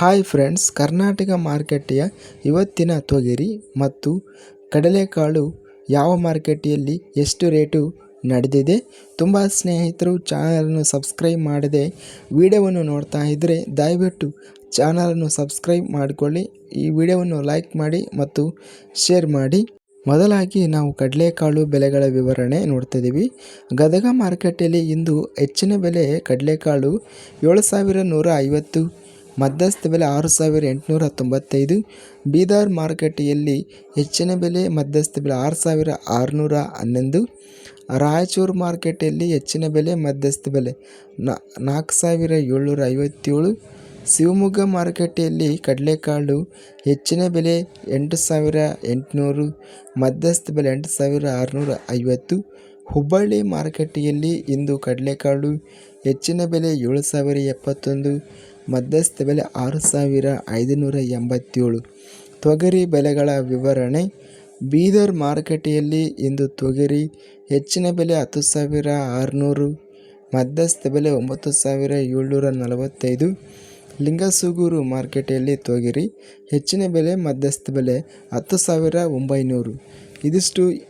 Hi friends Karnataka ಮಾರುಕಟ್ಟೆಯ ಇವತ್ತಿನ ತೊಗರಿ ಮತ್ತು ಕಡಲೆಕಾಳು ಯಾವ ಮಾರುಕಟ್ಟೆಯಲ್ಲಿ ಎಷ್ಟು ರೇಟು ನಡೆದಿದೆ? ತುಂಬ ಸ್ನೇಹಿತರು, ಚಾನಲನ್ನು ಸಬ್ಸ್ಕ್ರೈಬ್ ಮಾಡದೆ ವಿಡಿಯೋವನ್ನು ನೋಡ್ತಾ ಇದ್ದರೆ ದಯವಿಟ್ಟು ಚಾನಲನ್ನು ಸಬ್ಸ್ಕ್ರೈಬ್ ಮಾಡಿಕೊಳ್ಳಿ. ಈ ವಿಡಿಯೋವನ್ನು ಲೈಕ್ ಮಾಡಿ ಮತ್ತು ಶೇರ್ ಮಾಡಿ. ಮೊದಲಾಗಿ ನಾವು ಕಡಲೆಕಾಳು ಬೆಲೆಗಳ ವಿವರಣೆ ನೋಡ್ತಿದ್ದೀವಿ. ಗದಗ ಮಾರುಕಟ್ಟೆಯಲ್ಲಿ ಇಂದು ಹೆಚ್ಚಿನ ಬೆಲೆ ಕಡಲೆಕಾಳು ಏಳು ಸಾವಿರ ನೂರ ಐವತ್ತು ಮಧ್ಯಸ್ಥ ಬೆಲೆ ಆರು ಸಾವಿರ ಎಂಟುನೂರ ತೊಂಬತ್ತೈದು ಬೀದರ್ ಮಾರುಕಟ್ಟೆಯಲ್ಲಿ ಹೆಚ್ಚಿನ ಬೆಲೆ ಮಧ್ಯಸ್ಥ ಬೆಲೆ ಆರು ಸಾವಿರ ಆರುನೂರ ಹನ್ನೊಂದು. ರಾಯಚೂರು ಮಾರುಕಟ್ಟೆಯಲ್ಲಿ ಹೆಚ್ಚಿನ ಬೆಲೆ ಮಧ್ಯಸ್ಥ ಬೆಲೆ ನಾಲ್ಕು ಸಾವಿರ ಏಳ್ನೂರ ಐವತ್ತೇಳು ಶಿವಮೊಗ್ಗ ಮಾರುಕಟ್ಟೆಯಲ್ಲಿ ಕಡಲೆಕಾಳು ಹೆಚ್ಚಿನ ಬೆಲೆ ಎಂಟು ಸಾವಿರ ಎಂಟುನೂರು. ಮಧ್ಯಸ್ಥ ಬೆಲೆ ಎಂಟು ಸಾವಿರ ಆರುನೂರ ಐವತ್ತು ಹುಬ್ಬಳ್ಳಿ ಮಾರುಕಟ್ಟೆಯಲ್ಲಿ ಇಂದು ಕಡಲೆಕಾಳು ಹೆಚ್ಚಿನ ಬೆಲೆ ಏಳು ಸಾವಿರ ಎಪ್ಪತ್ತೊಂದು. ಮಧ್ಯಸ್ಥ ಬೆಲೆ ಆರು ಸಾವಿರ ಐದುನೂರ ಎಂಬತ್ತೇಳು. ತೊಗರಿ ಬೆಲೆಗಳ ವಿವರಣೆ. ಬೀದರ್ ಮಾರುಕಟ್ಟೆಯಲ್ಲಿ ಇಂದು ತೊಗರಿ ಹೆಚ್ಚಿನ ಬೆಲೆ ಹತ್ತು ಸಾವಿರ ಆರುನೂರು, ಮಧ್ಯಸ್ಥ ಬೆಲೆ ಒಂಬತ್ತು ಸಾವಿರ ಏಳ್ನೂರ ನಲವತ್ತೈದು. ಲಿಂಗಸೂಗೂರು ಮಾರುಕಟ್ಟೆಯಲ್ಲಿ ತೊಗರಿ ಹೆಚ್ಚಿನ ಬೆಲೆ, ಮಧ್ಯಸ್ಥ ಬೆಲೆ ಹತ್ತು ಸಾವಿರ ಒಂಬೈನೂರು. ಇದಿಷ್ಟು